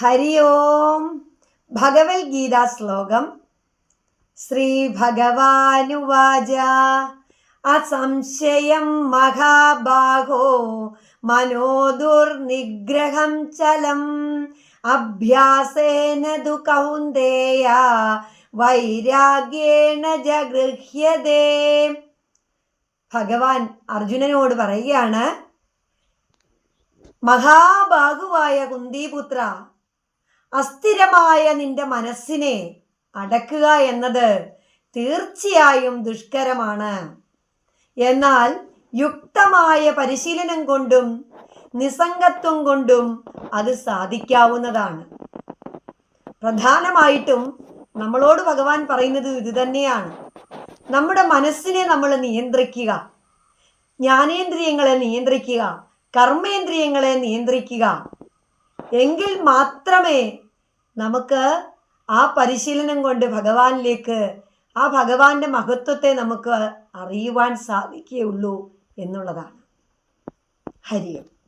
ഹരി ഓം. ഭഗവത്ഗീതാ ശ്ലോകം. ശ്രീ ഭഗവാനുവാച. അസംശയം മഹാബാഹോ മനോ ദുർനിഗ്രഹം ചലം. അഭ്യാസേന ദു കൗന്ദേയ വൈരാഗ്യേണ ജഗൃഹ്യതേ. ഭഗവാൻ അർജുനനോട് പറയുകയാണ് മഹാബാഹുവായ കുന്തിപുത്ര അസ്ഥിരമായ നിന്റെ മനസ്സിനെ അടക്കുക എന്നത് തീർച്ചയായും ദുഷ്കരമാണ്. എന്നാൽ യുക്തമായ പരിശീലനം കൊണ്ടും നിസംഗത്വം കൊണ്ടും അത് സാധിക്കാവുന്നതാണ്. പ്രധാനമായിട്ടും നമ്മളോട് ഭഗവാൻ പറയുന്നത് ഇത് തന്നെയാണ്. നമ്മുടെ മനസ്സിനെ നമ്മൾ നിയന്ത്രിക്കുക. ജ്ഞാനേന്ദ്രിയങ്ങളെ നിയന്ത്രിക്കുക. കർമ്മേന്ദ്രിയങ്ങളെ നിയന്ത്രിക്കുക. എങ്കിൽ മാത്രമേ നമുക്ക് ആ പരിശീലനം കൊണ്ട് ഭഗവാനിലേക്ക് ആ ഭഗവാന്റെ മഹത്വത്തെ നമുക്ക് അറിയുവാൻ സാധിക്കുകയുള്ളൂ എന്നുള്ളതാണ്. ഹരിയം.